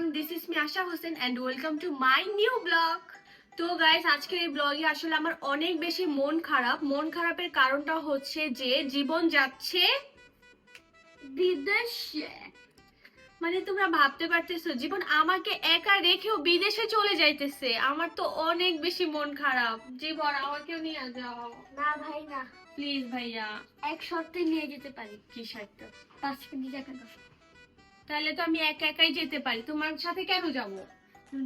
Everyone this is me Asha Hossain and welcome to my new blog তো guys আজকের এই ব্লগে আসলে আমার অনেক বেশি মন খারাপ। মন খারাপের কারণটা হচ্ছে যে জীবন যাচ্ছে বিদেশে। মানে তোমরা ভাবতে পারতেছো জীবন আমাকে একা রেখেও বিদেশে চলে যাইতেছে। আমার তো অনেক বেশি মন খারাপ। জীবন আমাকেও নিয়ে যাও। না ভাই না প্লিজ ভাইয়া। এক শর্তে নিয়ে যেতে পারি। কি সাইডটা পাঁচ কেজি টাকা দাও তাহলে তো আমি একা একাই যেতে পারি। তোমার সাথে কেন যাব?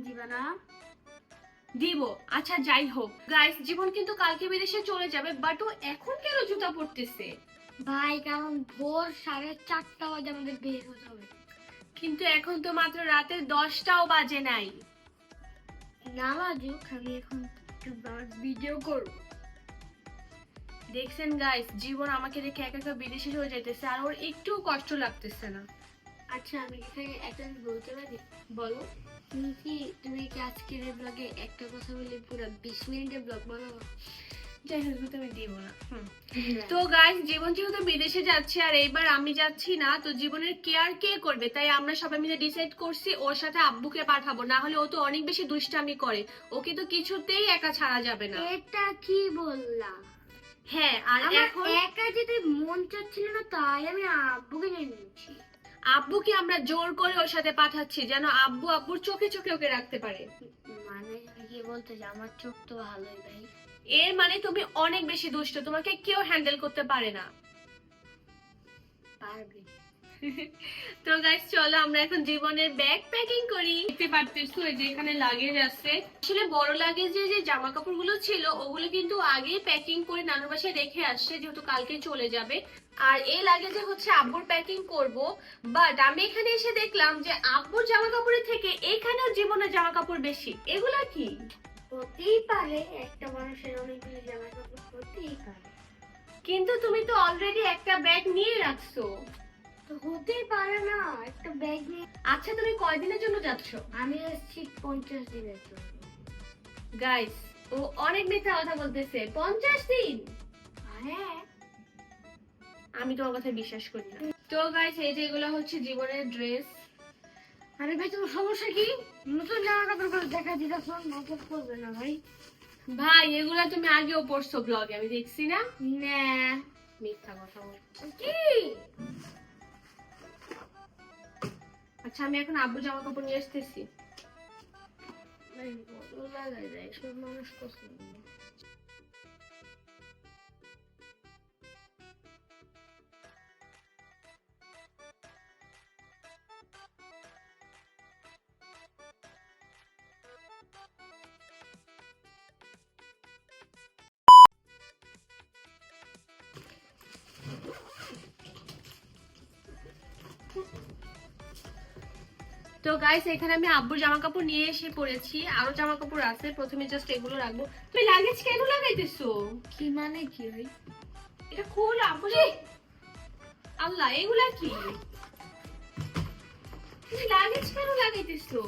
দিবা না দিব। আচ্ছা যাই হোক। গাইস জীবন কিন্তু কালকে বিদেশে চলে যাবে বাট ও এখন কেন জুতা পরতেছে? ভাই কারণ ভোর সাড়ে চারটা বাজে আমাদের বের হতে হবে। কিন্তু এখন তো মাত্র রাতের দশটাও বাজে নাই। না বাজুক আমি এখন ভিডিও করব। দেখছেন গাইস জীবন আমাকে রেখে একা একা বিদেশে চলে যাইতেছে আর ওর একটুও কষ্ট লাগতেছে না। আচ্ছা আমি এখানে একটা বলতে পারি? বলো। তুমি কি তুমি কি আজকের এই ব্লগে একটা কথা বলে পুরো বিশ মিনিটের ব্লগ বানাবো যাই হোক তুমি দিব না। তো গাইস জীবন যেহেতু বিদেশে যাচ্ছে আর এইবার আমি যাচ্ছি না তো জীবনের কেয়ার কে করবে? তাই আমরা সবাই মিলে ডিসাইড করছি ওর সাথে আব্বুকে পাঠাবো না হলে ও তো অনেক বেশি দুষ্টামি করে। ওকে তো কিছুতেই একা ছাড়া যাবে না। এটা কি বললাম? হ্যাঁ আর এখন একা যেতে মন চাচ্ছিল না তাই আমি আব্বুকে নিয়ে নিয়েছি আব্বুকে আমরা জোর করে ওর সাথে পাঠাচ্ছি যেন আব্বু আব্বুর চোখে চোখে ওকে রাখতে পারে। মানে কি বলতে যে আমার চোখ তো ভালোই ভাই এর মানে তুমি অনেক বেশি দুষ্ট তোমাকে কেউ হ্যান্ডেল করতে পারে না। পারবে। তো গাইস চলো আমরা এখন জীবনের ব্যাগ প্যাকিং করি। দেখতে পারতেছো এই যে এখানে লাগেজ আছে। আসলে বড় লাগেজে যে জামা কাপড়গুলো ছিল ওগুলো কিন্তু আগে প্যাকিং করে নানুর বাসায় রেখে আসছে যেহেতু কালকে চলে যাবে। আর এই লাগেজে হচ্ছে আব্বুর প্যাকিং করব। বাট আমি এখানে এসে দেখলাম যে আব্বুর জামা কাপড়ের থেকে এখানেও জীবনের জামা কাপড় বেশি। এগুলা কি? হতেই পারে একটা মানুষের অনেকগুলো জামা কাপড় হতেই পারে। কিন্তু তুমি তো অলরেডি একটা ব্যাগ নিয়ে রাখছো। হতেই পারে না একটা ব্যাগ নিয়ে। আচ্ছা তুমি কয়দিনের জন্য যাচ্ছ? আমি এসেছি পঞ্চাশ দিনের জন্য। গাইস ও অনেক মিথ্যা কথা বলতেছে। পঞ্চাশ দিন? হ্যাঁ আমি তোমার কথা বিশ্বাস করি না। তো গাইস এই যে এগুলো হচ্ছে জীবনের ড্রেস আরে ভাই তোমার সমস্যা কি? নতুন জামা কাপড় করে দেখা দিতেছ নজর করবে না ভাই। ভাই এগুলা তুমি আগেও পড়ছো ব্লগে আমি দেখছি না? না। মিথ্যা কথা কি? আচ্ছা আমি এখন আব্বু জামা কাপড় নিয়ে আসতেছি। মানুষ পছন্দ তো গাইস এখানে আমি আব্বুর জামা কাপড় নিয়ে এসে পড়েছি আরও জামা কাপড় আছে প্রথমে জাস্ট এগুলো রাখব। তুমি লাগেজ কেন লাগাইতেছো? কি মানে কি ভাই এটা খুল আব্বু আল্লাহ এগুলা কি? তুমি লাগেজ কেন লাগাইতেছো?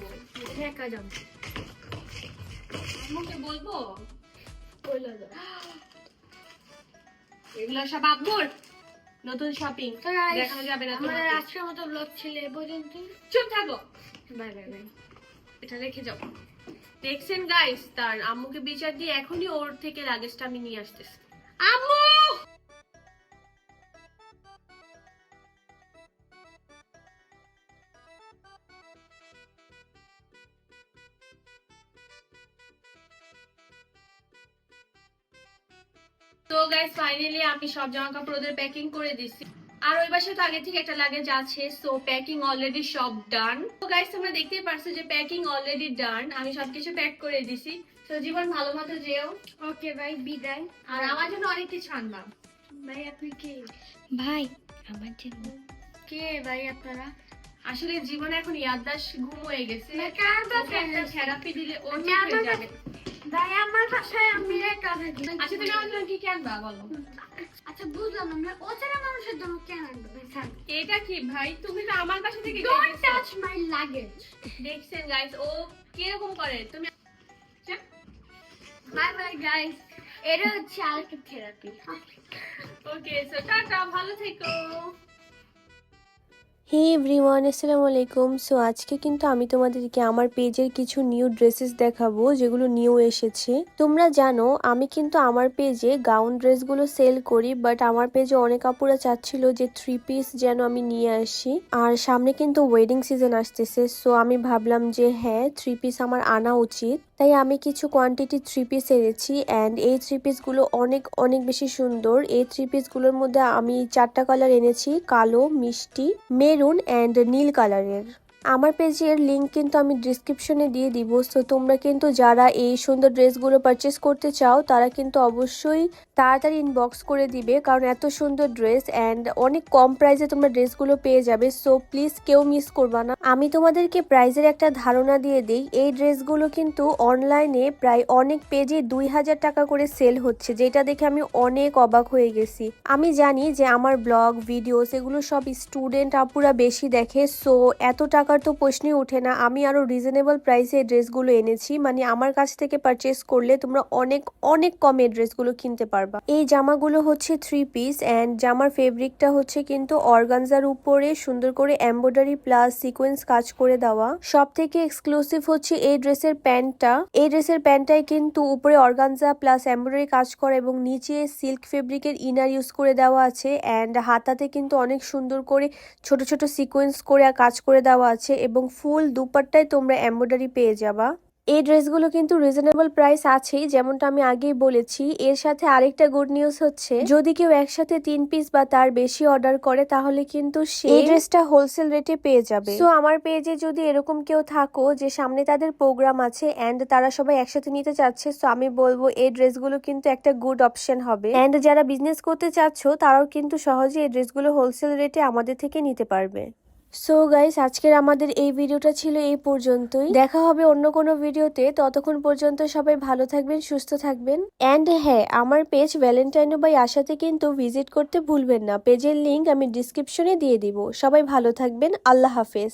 একা যাব। আম্মুকে বলব? বলে এগুলো সব আব্বুর? নতুন শপিং তো দেখানো যাবে না আমাদের তোমাকে। আজকের মতো ব্লগ ছিল এ পর্যন্ত চুপ থাকো। এটা রেখে যাও। দেখছেন গাইস তার আম্মুকে বিচার দিয়ে এখনই ওর থেকে লাগেজটা আমি নিয়ে আসতেছি। আম্মু! তো গাইস ফাইনালি আমি সব জামা কাপড় ওদের প্যাকিং করে দিছি। আর ওই পাশে তো আগে থেকে একটা লাগেজ আছে সো প্যাকিং অলরেডি সব ডান তো গাইস তোমরা দেখতেই পারছ যে প্যাকিং অলরেডি ডান আমি সবকিছু প্যাক করে দিছি। তো জীবন ভালো মতো যেও। ওকে ভাই বিদায়। আর আমার জন্য অনেক কিছু আনবা। ভাই আপনি কে? ভাই আমার জন্য। কে ভাই আপনারা? আসলে জীবন এখন ইয়াদদাস ঘুম হয়ে গেছে। বাসায়? থেরাপি দিলে ও ঠিক হয়ে যাবে। আমার বাসায় আমি আচ্ছা তুমি আমার জন্য কি কি আনবা বলো? আচ্ছা বুঝলাম আমরা। অচেনা মানুষের জন্য কেন আনব? এটা কি ভাই? তুমি তো আমার বাসা থেকে ডোন্ট টাচ মাই লাগেজ দেখছেন গাইস ও কীরকম করে? তুমি বাই বাই গাইস এটা হচ্ছে আরেকটা থেরাপি ওকে সো টাটা ভালো থেকো। হে এভরিওয়ান আসসালামু আলাইকুম সো আজকে কিন্তু আমি তোমাদেরকে আমার পেজের কিছু নিউ ড্রেসেস দেখাবো, যেগুলো নিউ এসেছে। তোমরা জানো, আমি কিন্তু আমার পেজে গাউন ড্রেসগুলো সেল করি বাট আমার পেজে অনেক আপুরা চাচ্ছিল যে থ্রি পিস যেন আমি নিয়ে আসি। আর সামনে কিন্তু ওয়েডিং সিজন আসতেছে সো আমি ভাবলাম যে হ্যাঁ থ্রি পিস আমার আনা উচিত। তাই আমি কিছু কোয়ান্টিটি থ্রি পিস এনেছি অ্যান্ড এই থ্রি পিসগুলো অনেক অনেক বেশি সুন্দর। এই থ্রি পিসগুলোর মধ্যে আমি চারটা কালার এনেছি, কালো, মিষ্টি মেরুন অ্যান্ড নীল কালারের আমার পেজের লিংক কিন্তু আমি ডিসক্রিপশনে দিয়ে দিব। সো তোমরা কিন্তু যারা এই সুন্দর ড্রেসগুলো পারচেস করতে চাও, তারা কিন্তু অবশ্যই তাড়াতাড়ি ইনবক্স করে দিবে, কারণ এত সুন্দর ড্রেস অ্যান্ড অনেক কম প্রাইসে তোমরা ড্রেসগুলো পেয়ে যাবে। সো প্লিজ কেউ মিস করবা না। আমি তোমাদেরকে প্রাইজের একটা ধারণা দিয়ে দিই। এই ড্রেসগুলো কিন্তু অনলাইনে প্রায় অনেক পেজে দুই হাজার টাকা করে সেল হচ্ছে, যেটা দেখে আমি অনেক অবাক হয়ে গেছি। আমি জানি যে আমার ব্লগ ভিডিওস এগুলো সব স্টুডেন্ট আপুরা বেশি দেখে সো এত টাকার তো প্রশ্নই ওঠে না। আমি আরও রিজনেবল প্রাইসে ড্রেসগুলো এনেছি। মানে আমার কাছ থেকে পারচেস করলে তোমরা অনেক অনেক কমে ড্রেসগুলো কিনতে পারবা। এই জামাগুলো হচ্ছে থ্রি পিস অ্যান্ড জামার ফেব্রিকটা হচ্ছে কিন্তু অর্গানজার উপরে সুন্দর করে এমব্রয়ডারি প্লাস সিকোয়েন্স কাজ করে দেওয়া। সব থেকে এক্সক্লুসিভ হচ্ছে এই ড্রেসের প্যান্টটা। এই ড্রেসের প্যান্টটায় কিন্তু উপরে অর্গানজা প্লাস এমব্রয়ডারি কাজ করা এবং নিচে সিল্ক ফেব্রিকের ইনার ইউজ করে দেওয়া আছে। অ্যান্ড হাতাতে কিন্তু অনেক সুন্দর করে ছোট ছোট সিকোয়েন্স করে কাজ করে দেওয়া আছে। এবং ফুল দুপাট্টায় তোমরা এমব্রয়ডারি পেয়ে যাবা। এই ড্রেসগুলো কিন্তু রিজনেবল প্রাইস আছেই যেমনটা আমি আগেই বলেছি। এর সাথে আরেকটা গুড নিউজ হচ্ছে যদি কেউ একসাথে তিন পিস বা তার বেশি অর্ডার করে তাহলে কিন্তু এই ড্রেসটা হোলসেল রেটে পেয়ে যাবে। তো আমার পেজে যদি এরকম কেউ থাকো যে সামনে তাদের প্রোগ্রাম আছে এন্ড তারা সবাই একসাথে নিতে চাচ্ছে তো আমি বলব এই ড্রেসগুলো কিন্তু একটা গুড অপশন হবে। এন্ড যারা বিজনেস করতে চাচ্ছ তারাও কিন্তু সহজে এই ড্রেসগুলো হোলসেল রেটে আমাদের থেকে নিতে পারবে। সো গাইস আজকের আমাদের এই ভিডিওটা ছিল এই পর্যন্তই। দেখা হবে অন্য কোনো ভিডিওতে। ততক্ষণ পর্যন্ত সবাই ভালো থাকবেন, সুস্থ থাকবেন। অ্যান্ড হ্যাঁ আমার পেজ ভ্যালেন্টাইনো বাই আশাতে কিন্তু ভিজিট করতে ভুলবেন না। পেজের লিঙ্ক আমি ডিসক্রিপশনে দিয়ে দিব। সবাই ভালো থাকবেন। আল্লাহ হাফেজ।